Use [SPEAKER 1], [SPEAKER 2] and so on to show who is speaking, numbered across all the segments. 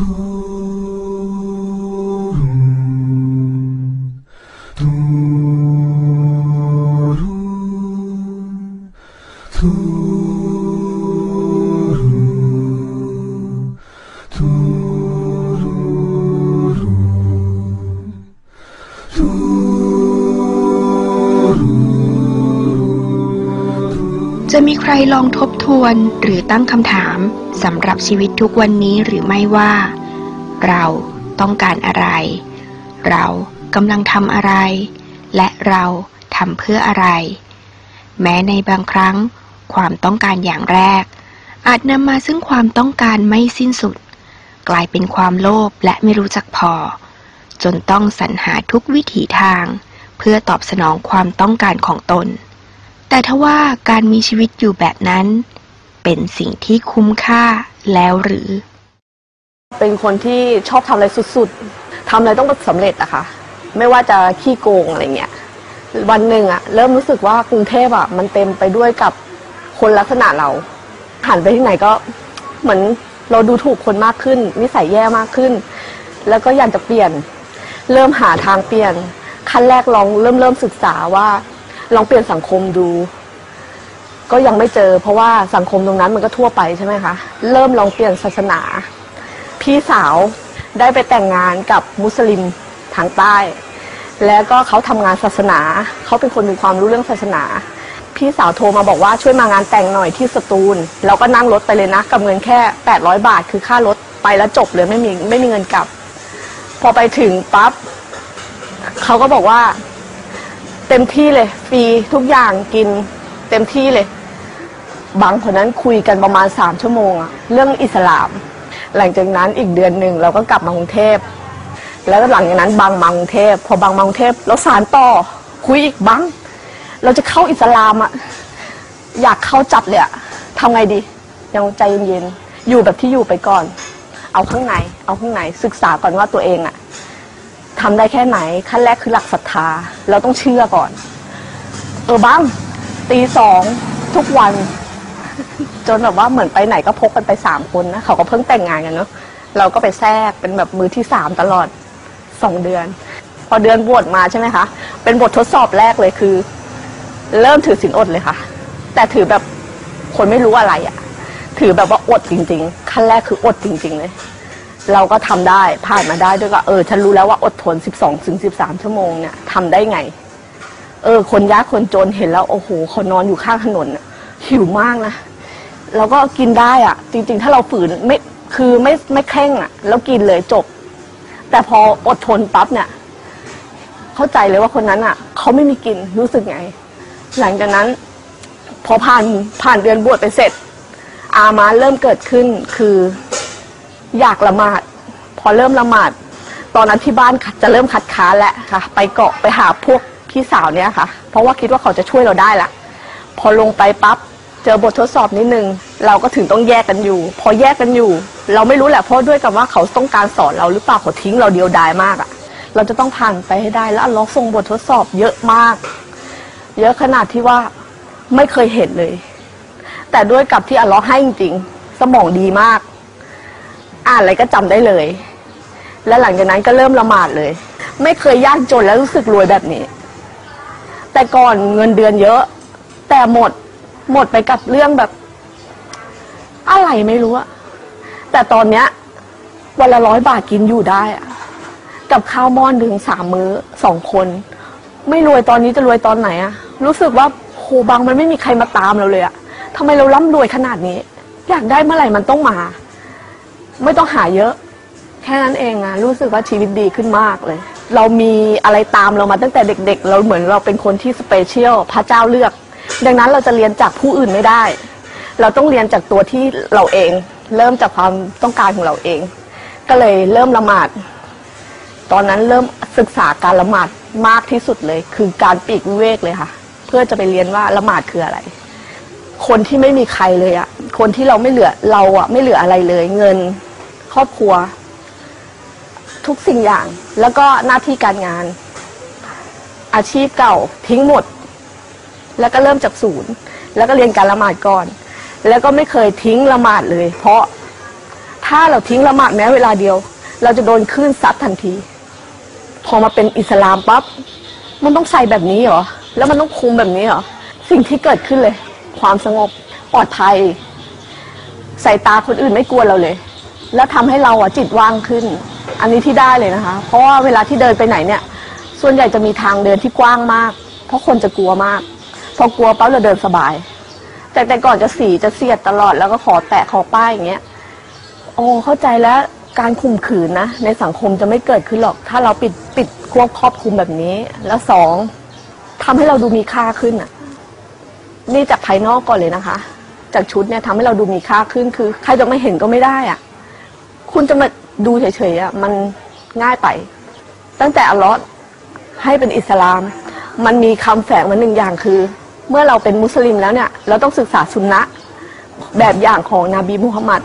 [SPEAKER 1] จ รลองทบทวนหรือตั้งคำถามสำหรับชีวิตทุกวันนี้หรือไม่ว่า เราต้องการอะไร เรากำลังทำอะไร และเราทำเพื่ออะไร แม้ในบางครั้ง ความต้องการอย่างแรก อาจนำมาซึ่งความต้องการไม่สิ้นสุด กลายเป็นความโลภและไม่รู้จักพอ จนต้องสรรหาทุกวิถีทาง เพื่อตอบสนองความต้องการของตน แต่ทว่าการมีชีวิตอยู่แบบนั้น เป็นสิ่งที่คุ้มค่าแล้วหรือ
[SPEAKER 2] เป็นคนที่ชอบทำอะไรสุดๆทำอะไรต้องสำเร็จอะค่ะ ไม่ว่าจะขี้โกงอะไรเงี้ย วันหนึ่งอะเริ่มรู้สึกว่ากรุงเทพอะมันเต็มไปด้วยกับคนลักษณะเรา หันไปที่ไหนก็เหมือนเราดูถูกคนมากขึ้น นิสัยแย่มากขึ้น แล้วก็อยากจะเปลี่ยน เริ่มหาทางเปลี่ยน ขั้นแรกลองเริ่มเริ่มศึกษาว่า ลองเปลี่ยนสังคมดู ก็ยังไม่เจอ เพราะว่าสังคมตรงนั้นมันก็ทั่วไปใช่ไหมคะเริ่มลองเปลี่ยนศาสนา พี่สาวได้ไปแต่งงานกับมุสลิมทางใต้ แล้วก็เขาทำงานศาสนา เขาเป็นคนมีความรู้เรื่องศาสนา พี่สาวโทรมาบอกว่าช่วยมางานแต่งหน่อยที่สตูลเราก็นั่งรถไปเลยนะกับเงินแค่ 800 บาท คือค่ารถไปแล้วจบเลยไม่มีไม่มีเงินกลับ พอไปถึงปั๊บเขาก็บอกว่า เต็มที่เลยฟรีทุกอย่างกินเต็มที่เลย บางคนนั้นคุยกันประมาณสามชั่วโมงอะเรื่องอิสลาม หลังจากนั้นอีกเดือนหนึ่งเราก็กลับมากรุงเทพ แล้วหลังจากนั้นบางมากรุงเทพ พอบางมากรุงเทพเราสารต่อคุยอีกบางเราจะเข้าอิสลามอะอยากเข้าจัดเลยอะทำไงดี ยังใจเย็นๆอยู่แบบที่อยู่ไปก่อน เอาข้างใน เอาข้างในศึกษาก่อนว่าตัวเองอะ ทำได้แค่ไหน ขั้นแรกคือหลักศรัทธา เราต้องเชื่อก่อน เออบ้างตีสองทุกวัน จนแบบว่าเหมือนไปไหนก็พกกันไปสามคนนะเขาก็เพิ่งแต่งงานกันเนาะเราก็ไปแทรกเป็นแบบมือที่สามตลอดสองเดือน พอเดือนบวชมาใช่ไหมคะเป็นบททดสอบแรกเลยคือ เริ่มถือศีลอดเลยค่ะ แต่ถือแบบคนไม่รู้อะไรอะ่ะถือแบบว่าอดจริง ๆ ขั้นแรกคืออดจริง ๆ เลย เราก็ทำได้ผ่านมาได้ด้วยก็เออ ฉันรู้แล้วว่าอดทน 12ถึง13 ชั่วโมงเนี่ยทำได้ไง เออ คนยากคนจนเห็นแล้ว โอ้โหเขานอนอยู่ข้างถนนน่ะหิวมากนะเราก็กินได้อะจริง ๆ ถ้าเราฝืนไม่คือไม่ไม่เคร่งอะแล้วกินเลยจบ แต่พออดทนปั๊บเนี่ย เข้าใจเลยว่าคนนั้นอะเขาไม่มีกินรู้สึกไง หลังจากนั้น พอผ่านผ่านเดือนบวชไปเสร็จ อามาเริ่มเกิดขึ้นคือ อยากละหมาด พอเริ่มละหมาด ตอนนั้นที่บ้านจะเริ่มคัดค้านแล้วค่ะ ไปเกาะไปหาพวกพี่สาวเนี่ยค่ะ เพราะว่าคิดว่าเขาจะช่วยเราได้ละพอลงไปปั๊บเจอบททดสอบนิดนึง เราก็ถึงต้องแยกกันอยู่ พอแยกกันอยู่ เราไม่รู้แหละเพราะด้วยกับว่าเขาต้องการสอนเราหรือเปล่าเขาทิ้งเราเดียวดายมากอะ่ะ เราจะต้องผ่านไปให้ได้แล้วอัลลอฮ์ส่งบททดสอบเยอะมาก เยอะขนาดที่ว่าไม่เคยเห็นเลย แต่ด้วยกับที่อัลลอฮ์ให้จริงสมองดีมาก อ่านอะไรก็จำได้เลย และหลังจากนั้นก็เริ่มละหมาดเลย ไม่เคยยากจนแล้วรู้สึกรวยแบบนี้ แต่ก่อนเงินเดือนเยอะ แต่หมดหมดไปกับเรื่องแบบ อะไรไม่รู้อะแต่ตอนเนี้ยวันละร้อยบาทกินอยู่ได้อะกับข้าวหม้อนหนึ่งสามมื้อสองคน ไม่รวยตอนนี้จะรวยตอนไหนอะรู้สึกว่าโหบางมันไม่มีใครมาตามเราเลยอะทำไมเราร่ำรวยขนาดนี้ อยากได้เมื่อไหร่มันต้องมา ไม่ต้องหาเยอะ แค่นั้นเองอะรู้สึกว่าชีวิตดีขึ้นมากเลย เรามีอะไรตามเรามาตั้งแต่เด็กๆ เราเหมือนเราเป็นคนที่สเปเชียลพระเจ้าเลือก ดังนั้นเราจะเรียนจากผู้อื่นไม่ได้ เราต้องเรียนจากตัวที่เราเอง เริ่มจากความต้องการของเราเอง ก็เลยเริ่มละหมาด ตอนนั้นเริ่มศึกษาการละหมาดมากที่สุดเลย คือการปีกวิเวกเลยค่ะ เพื่อจะไปเรียนว่าละหมาดคืออะไรคนที่ไม่มีใครเลยอะคนที่เราไม่เหลือเราอะไม่เหลืออะไรเลย เงิน ครอบครัว ทุกสิ่งอย่าง แล้วก็หน้าที่การงาน อาชีพเก่าทิ้งหมด แล้วก็เริ่มจากศูนย์ แล้วก็เรียนการละหมาดก่อน แล้วก็ไม่เคยทิ้งละหมาดเลย เพราะถ้าเราทิ้งละหมาดแม้เวลาเดียว เราจะโดนคลื่นซัดทันที พอมาเป็นอิสลามปั๊บมันต้องใส่แบบนี้เหรอ แล้วมันต้องคุมแบบนี้เหรอ สิ่งที่เกิดขึ้นเลย ความสงบปลอดภัย สายตาคนอื่นไม่กลัวเราเลย แล้วทำให้เราอะจิตว่างขึ้น อันนี้ที่ได้เลยนะคะ เพราะว่าเวลาที่เดินไปไหนเนี่ย ส่วนใหญ่จะมีทางเดินที่กว้างมาก เพราะคนจะกลัวมาก พอกลัวปั๊บเราเดินสบาย แต่แต่ก่อนจะสีจะเสียดตลอดแล้วก็ขอแตะขอป้ายอย่างเงี้ยโอ้เข้าใจแล้วการข่มขืนนะ ในสังคมจะไม่เกิดขึ้นหรอก ถ้าเราปิดปิดควบครอบคุมแบบนี้ แล้วสองทำให้เราดูมีค่าขึ้นอะ นี่จากภายนอกก่อนเลยนะคะ จากชุดเนี่ยทำให้เราดูมีค่าขึ้นคือ ใครจะไม่เห็นก็ไม่ได้อะ คุณจะมาดูเฉยๆอะมันง่ายไป ตั้งแต่อัลลอฮ์ให้เป็นอิสลาม มันมีคำแฝงมาหนึ่งอย่างคือ เมื่อเราเป็นมุสลิมแล้วเนี่ย เราต้องศึกษาสุนนะแบบอย่างของนบีมุฮัมมัด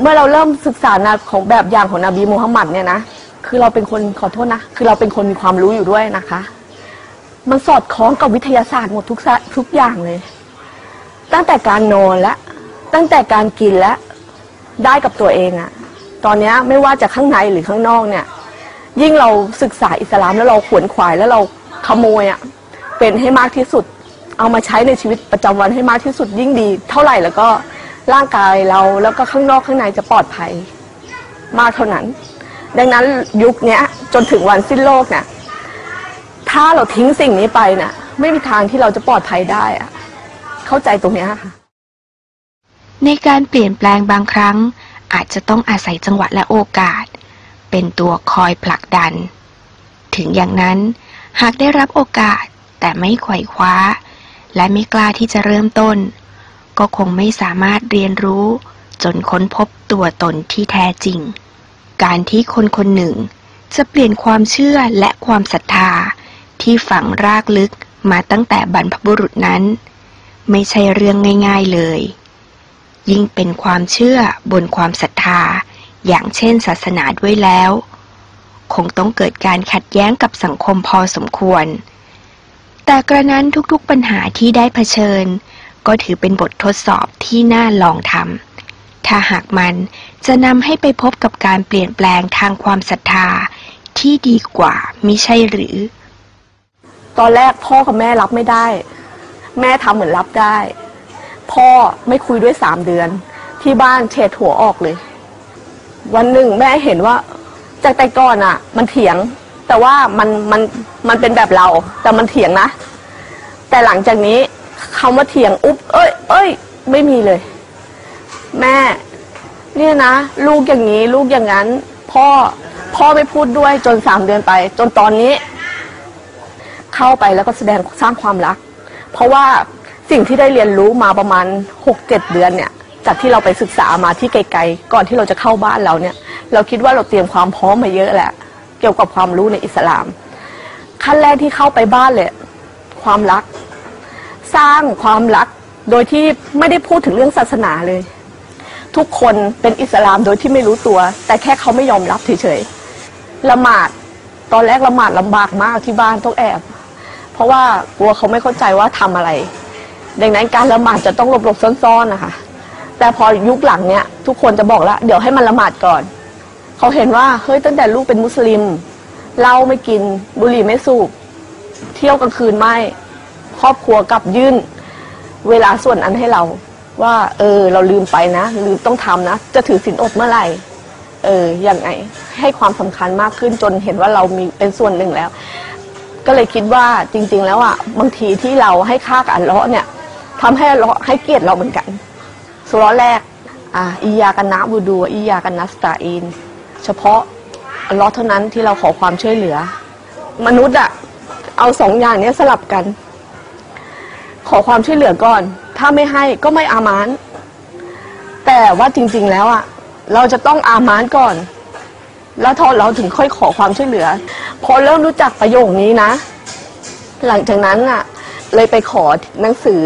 [SPEAKER 2] เมื่อเราเริ่มศึกษานาของแบบอย่างของนบีมูฮัมมัดเนี่ยนะคือเราเป็นคนขอโทษนะคือเราเป็นคนมีความรู้อยู่ด้วยนะคะ มันสอดคล้องกับวิทยาศาสตร์หมดทุกทุกอย่างเลย ตั้งแต่การนอนและตั้งแต่การกินและได้กับตัวเองอะ ตอนนี้ไม่ว่าจะข้างในหรือข้างนอกเนี่ย ยิ่งเราศึกษาอิสลามแล้วเราขวนขวายแล้วเราขโมยอะเป็นให้มากที่สุด เอามาใช้ในชีวิตประจำวันให้มากที่สุดยิ่งดี เท่าไหร่แล้วก็ร่างกายเราแล้วก็ข้างนอกข้างในจะปลอดภัย มากเท่านั้น ดังนั้นยุคนี้จนถึงวันสิ้นโลกเนี่ยถ้าเราทิ้งสิ่งนี้ไปเนี่ยไม่มีทางที่เราจะปลอดภัยได้อะเข้าใจตรงเนี้ยค่ะ
[SPEAKER 1] ในการเปลี่ยนแปลงบางครั้ง อาจจะต้องอาศัยจังหวะและโอกาส เป็นตัวคอยผลักดัน ถึงอย่างนั้นหากได้รับโอกาสแต่ไม่ไขว่คว้า และไม่กล้าที่จะเริ่มต้น ก็คงไม่สามารถเรียนรู้ จนค้นพบตัวตนที่แท้จริง การที่คนคนหนึ่ง จะเปลี่ยนความเชื่อและความศรัทธา ที่ฝังรากลึกมาตั้งแต่บรรพบุรุษนั้น ไม่ใช่เรื่องง่าย ๆเลย ยิ่งเป็นความเชื่อบนความศรัทธา อย่างเช่นศาสนาด้วยแล้ว คงต้องเกิดการขัดแย้งกับสังคมพอสมควร แต่กระนั้นทุกๆปัญหาที่ได้เผชิญ ก็ถือเป็นบททดสอบที่น่าลองทำถ้าหากมันจะนำให้ไปพบกับการเปลี่ยนแปลงทางความศรัทธาที่ดีกว่ามิใช่หรือ
[SPEAKER 2] ตอนแรกพ่อกับแม่รับไม่ได้ แม่ทำเหมือนรับได้ พ่อไม่คุยด้วยสามเดือน ที่บ้านเฉดหัวออกเลย วันหนึ่งแม่เห็นว่า จากแต่ก่อนอะ มันเถียง แต่ว่ามันมันมันเป็นแบบเรา แต่มันเถียงนะ แต่หลังจากนี้คำว่าเถียงอุ๊บเอ้ย เอ้ย ไม่มีเลย แม่ เนี่ยนะ ลูกอย่างนี้ลูกอย่างนั้น พ่อพ่อไม่พูดด้วยจนสามเดือนไป จนตอนนี้ เข้าไปแล้วก็แสดงสร้างความรัก เพราะว่า สิ่งที่ได้เรียนรู้มาประมาณหกเจ็ดเดือนเนี่ยจากที่เราไปศึกษามาที่ไกลๆ ก่อนที่เราจะเข้าบ้านเราเนี่ย เราคิดว่าเราเตรียมความพร้อมมาเยอะแหละเกี่ยวกับความรู้ในอิสลาม ขั้นแรกที่เข้าไปบ้านเลยความรัก สร้างความรักโดยที่ไม่ได้พูดถึงเรื่องศาสนาเลย ทุกคนเป็นอิสลามโดยที่ไม่รู้ตัว แต่แค่เขาไม่ยอมรับเฉยๆละหมาดตอนแรกละหมาดลำบากมากที่บ้านต้องแอบ เพราะว่ากลัวเขาไม่เข้าใจว่าทำอะไร ดังนั้นการละหมาดจะต้องหลบๆซ่อนๆนะคะ แต่พอยุคหลังเนี่ยทุกคนจะบอกแล้วเดี๋ยวให้มันละหมาดก่อน เขาเห็นว่าเฮ้ยตั้งแต่ลูกเป็นมุสลิมเหล้าไม่กินบุหรี่ไม่สูบ เที่ยวกลางคืนไม่ ครอบครัวกลับยื่น เวลาส่วนนั้นให้เรา ว่า เออ เราลืมไปนะลืมต้องทำนะ จะถือศีลอดเมื่อไหร่ เอออยังไงให้ความสำคัญมากขึ้นจนเห็นว่าเรามีเป็นส่วนหนึ่งแล้ว ก็เลยคิดว่าจริง ๆ แล้วอะบางทีที่เราให้ค่ากับอัลเลาะห์เนี่ย ทำให้เลาให้เกียรติเราเหมือนกันสุราะห์แรกอ่าอียากันนะบูดูอียากันนัสตาอิน เฉพาะอลเลาะห์เท่านั้นที่เราขอความช่วยเหลือ มนุษย์อะเอาสองอย่างเนี้ยสลับกัน ขอความช่วยเหลือก่อน ถ้าไม่ให้ก็ไม่อามาน แต่ว่าจริงๆแล้วอะเราจะต้องอามานก่อน แล้วทอเราถึงค่อยขอความช่วยเหลือ พอเริ่มรู้จักประโยคนี้นะ หลังจากนั้นอะ เลยไปขอหนังสือ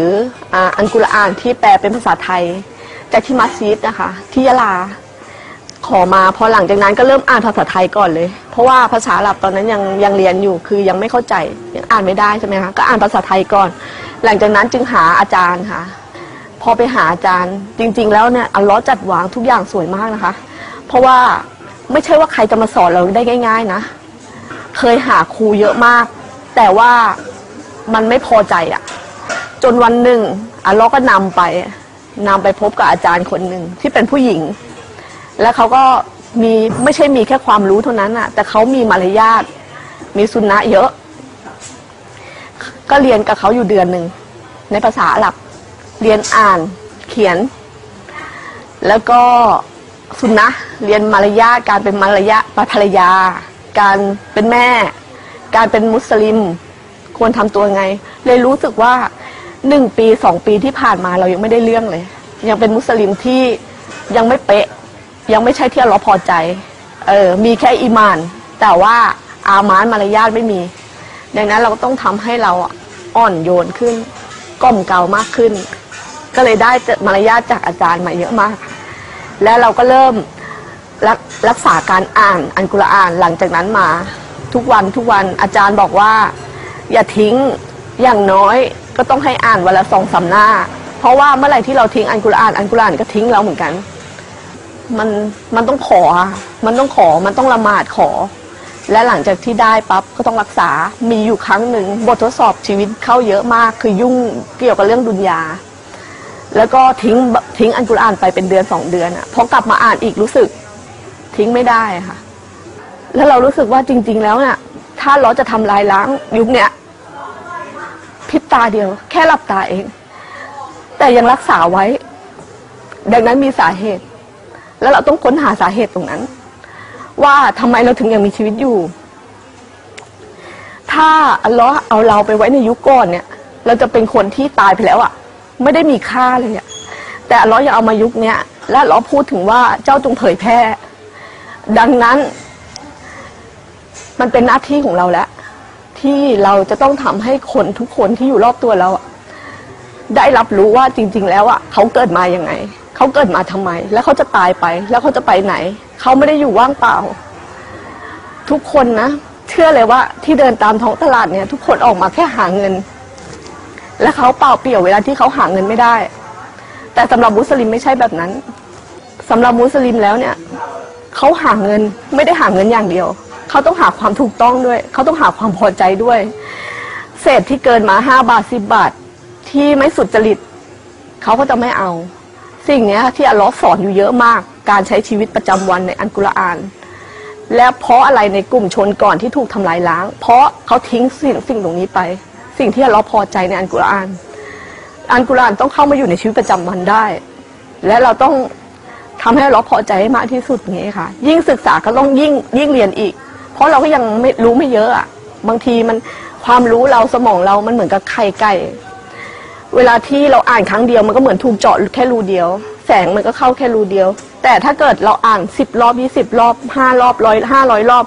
[SPEAKER 2] อ่าอันกุรอานที่แปลเป็นภาษาไทย จากที่มัสยิดนะคะที่ยะลา ขอมาพอหลังจากนั้นก็เริ่มอ่านภาษาไทยก่อนเลย เพราะว่าภาษาอาหรับตอนนั้นยังยังเรียนอยู่คือยังไม่เข้าใจยังอ่านไม่ได้ใช่ไหมคะก็อ่านภาษาไทยก่อน หลังจากนั้นจึงหาอาจารย์ค่ะ พอไปหาอาจารย์ จริง ๆ แล้วเนี่ยอัลลอฮ์จัดวางทุกอย่างสวยมากนะคะ เพราะว่าไม่ใช่ว่าใครจะมาสอนเราได้ง่าย ๆนะ เคยหาครูเยอะมาก แต่ว่า มันไม่พอใจอะจนวันหนึ่งอัลเลอฮ์ก็นำไปนำไปพบกับอาจารย์คนหนึ่งที่เป็นผู้หญิง แล้วเขาก็มีไม่ใช่มีแค่ความรู้เท่านั้นอะแต่เขามีมารยาทมีสุนนะเยอะ ก็เรียนกับเขาอยู่เดือนหนึ่งในภาษาอาหรับเรียนอ่านเขียน แล้วก็สุนนะเรียนมารยาทการเป็นมารยาภรรยา การเป็นแม่ การเป็นมุสลิม ควรทำตัวไง เลยรู้สึกว่าหนึ่งปีสองปีที่ผ่านมาเรายังไม่ได้เรื่องเลย ยังเป็นมุสลิมที่ยังไม่เป๊ะ ยังไม่ใช่ที่เราพอใจเออมีแค่อีมาน แต่ว่าอามานมารยาทไม่มี ดังนั้นเราก็ต้องทำให้เราอ่อนโยนขึ้นกล่อมเกลามากขึ้น ก็เลยได้มารยาทจากอาจารย์มาเยอะมาก แล้วเราก็เริ่มรักรักษาการอ่านอันกุรอานหลังจากนั้นมาทุกวันทุกวันอาจารย์บอกว่า อย่าทิ้งอย่างน้อยก็ต้องให้อ่านวันละสองสาหน้า เพราะว่าเมื่อไหร่ที่เราทิ้งอันกุรอานอันกุรอานก็ทิ้งเราเหมือนกัน มันมันต้องขอ มันต้องขอมันต้องละหมาดขอ และหลังจากที่ได้ปั๊บก็ต้องรักษามีอยู่ครั้งหนึ่งบททดสอบชีวิตเข้าเยอะมากคือยุ่งเกี่ยวกับเรื่องดุนยา แล้วก็ทิ้งทิ้งอันกุรอานไปเป็นเดือนสองเดือนอะพอกลับมาอ่านอีกรู้สึกทิ้งไม่ได้ค่ะ แล้วเรารู้สึกว่าจริง ๆ แล้วเนี่ย ถ้าเราจะทำลายล้างยุคเนี้ยพริบตาเดียว แค่หลับตาเอง แต่ยังรักษาไว้ ดังนั้นมีสาเหตุ แล้วเราต้องค้นหาสาเหตุตรงนั้น ว่าทำไมเราถึงยังมีชีวิตอยู่ ถ้าอัลเลอฮ์เอาเราไปไว้ในยุคก่อนเนี่ย เราจะเป็นคนที่ตายไปแล้วอะ่ะ ไม่ได้มีค่าเลยอะ่ะแต่อัลลอฮ์ยังเอามายุคเนี้ยและอัลเลอฮ์พูดถึงว่าเจ้าจงเผยแพร่ดังนั้น มันเป็นหน้าที่ของเราแล้ว ที่เราจะต้องทำให้คนทุกคนที่อยู่รอบตัวเราอะได้รับรู้ว่าจริง ๆ แล้วอะเขาเกิดมาอยังไง เขาเกิดมาทำไม แล้วเขาจะตายไป แล้วเขาจะไปไหน เขาไม่ได้อยู่ว่างเปล่า ทุกคนนะ เชื่อเลยว่าที่เดินตามท้องตลาดเนี่ย ทุกคนออกมาแค่หาเงิน และเขาเปล่าเปลี่ยวเวลาที่เขาหาเงินไม่ได้ แต่สำหรับมุสลิมไม่ใช่แบบนั้นสำหรับมุสลิมแล้วเนี่ย เขาหาเงินไม่ได้หาเงินอย่างเดียว เขาต้องหาความถูกต้องด้วย เขาต้องหาความพอใจด้วย เศษที่เกินมาห้าบาทสิบบาท ที่ไม่สุดจริตเขาก็จะไม่เอา สิ่งนี้ที่อัลลอฮ์สอนอยู่เยอะมาก การใช้ชีวิตประจำวันในอันกุรอาน และเพราะอะไรในกลุ่มชนก่อนที่ถูกทำลายล้าง เพราะเขาทิ้งสิ่งสิ่งตรงนี้ไป สิ่งที่อัลลอฮ์พอใจในอันกุรอาน อันกุรอานต้องเข้ามาอยู่ในชีวิตประจำวันได้ และเราต้องทำให้เราพอใจให้มากที่สุดอย่างนี้ค่ะ ยิ่งศึกษาก็ต้องยิ่งยิ่งเรียนอีก เพราะเราก็ยังไม่รู้ไม่เยอะอะบางทีมันความรู้เราสมองเรามันเหมือนกับไข่ไก่ เวลาที่เราอ่านครั้งเดียวมันก็เหมือนถูกเจาะแค่รูเดียว แสงมันก็เข้าแค่รูเดียว แต่ถ้าเกิดเราอ่านสิบรอบยี่สิบรอบห้ารอบร้อยห้าร้อยรอบ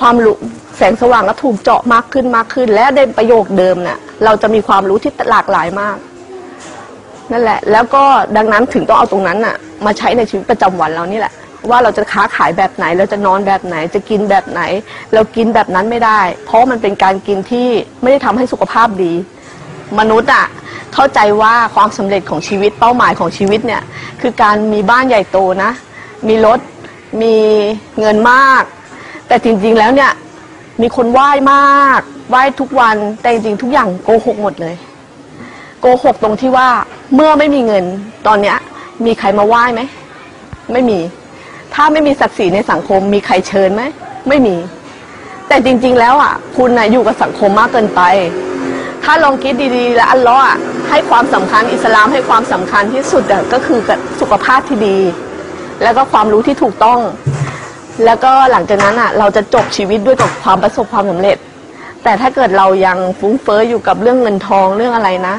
[SPEAKER 2] ความรู้แสงสว่างก็ถูกเจาะมากขึ้นมากขึ้น และในประโยคเดิมเนี่ยเราจะมีความรู้ที่หลากหลายมาก นั่นแหละ แล้วก็ดังนั้นถึงต้องเอาตรงนั้นน่ะ มาใช้ในชีวิตประจำวันเรานี่แหละ ว่าเราจะค้าขายแบบไหน เราจะนอนแบบไหน จะกินแบบไหน เรากินแบบนั้นไม่ได้ เพราะมันเป็นการกินที่ไม่ได้ทำให้สุขภาพดี มนุษย์อะเข้าใจว่าความสำเร็จของชีวิตเป้าหมายของชีวิตเนี่ยคือการมีบ้านใหญ่โตนะ มีรถมีเงินมาก แต่จริงๆแล้วเนี่ยมีคนไหว้มากไหว้ทุกวันแต่จริงๆทุกอย่างโกหกหมดเลยโกหกตรงที่ว่าเมื่อไม่มีเงินตอนเนี้ยมีใครมาไหว้ไหม ไม่มี ถ้าไม่มีศักดิ์ศรีในสังคม มีใครเชิญไหม ไม่มี แต่จริง ๆ แล้วอะ คุณนะอยู่กับสังคมมากเกินไป ถ้าลองคิดดีๆ แล้วอัลลอฮ์อะให้ความสำคัญอิสลามให้ความสำคัญที่สุดอะก็คือกับสุขภาพที่ดี แล้วก็ความรู้ที่ถูกต้อง แล้วก็หลังจากนั้นอะ เราจะจบชีวิตด้วยกับความประสบความสำเร็จ แต่ถ้าเกิดเรายังฟุ้งเฟ้ออยู่กับเรื่องเงินทองเรื่องอะไรนะ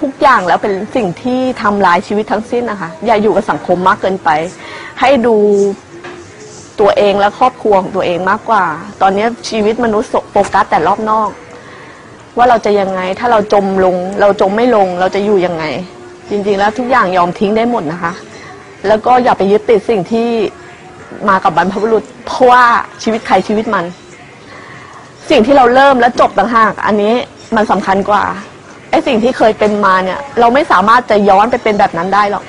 [SPEAKER 2] ทุกอย่างแล้วเป็นสิ่งที่ทำลายชีวิตทั้งสิ้นนะคะ อย่าอยู่กับสังคมมากเกินไป ให้ดูตัวเองและครอบครัวของตัวเองมากกว่า ตอนนี้ชีวิตมนุษย์โฟกัสแต่รอบนอก ว่าเราจะยังไงถ้าเราจมลง เราจมไม่ลงเราจะอยู่ยังไง จริงๆแล้วทุกอย่างยอมทิ้งได้หมดนะคะ แล้วก็อย่าไปยึดติดสิ่งที่มากับบรรพบุรุษ เพราะว่าชีวิตใครชีวิตมัน สิ่งที่เราเริ่มและจบต่างหาก อันนี้มันสำคัญกว่า ไอ้สิ่งที่เคยเป็นมาเนี่ย เราไม่สามารถจะย้อนไปเป็นแบบนั้นได้หรอก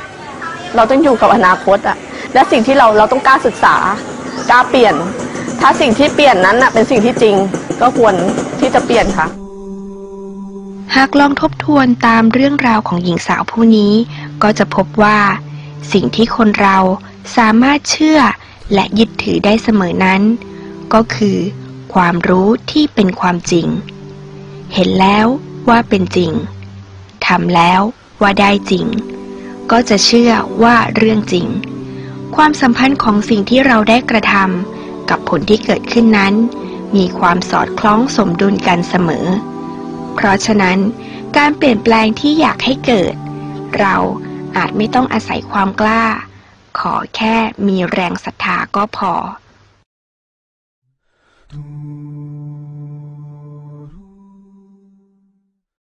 [SPEAKER 2] เราต้องอยู่กับอนาคตอะและสิ่งที่เราเราต้องกล้าศึกษากล้าเปลี่ยน ถ้าสิ่งที่เปลี่ยนนั้นอะเป็นสิ่งที่จริงก็ควรที่จะเปลี่ยนค่ะ
[SPEAKER 1] หากลองทบทวนตามเรื่องราวของหญิงสาวผู้นี้ ก็จะพบว่า สิ่งที่คนเราสามารถเชื่อและยึดถือได้เสมอนั้น ก็คือ ความรู้ที่เป็นความจริง เห็นแล้ว ว่าเป็นจริงทำแล้วว่าได้จริง ก็จะเชื่อว่าเรื่องจริง ความสัมพันธ์ของสิ่งที่เราได้กระทำกับผลที่เกิดขึ้นนั้น มีความสอดคล้องสมดุลกันเสมอ เพราะฉะนั้น การเปลี่ยนแปลงที่อยากให้เกิด เราอาจไม่ต้องอาศัยความกล้า ขอแค่มีแรงศรัทธาก็พอ
[SPEAKER 3] Ooh.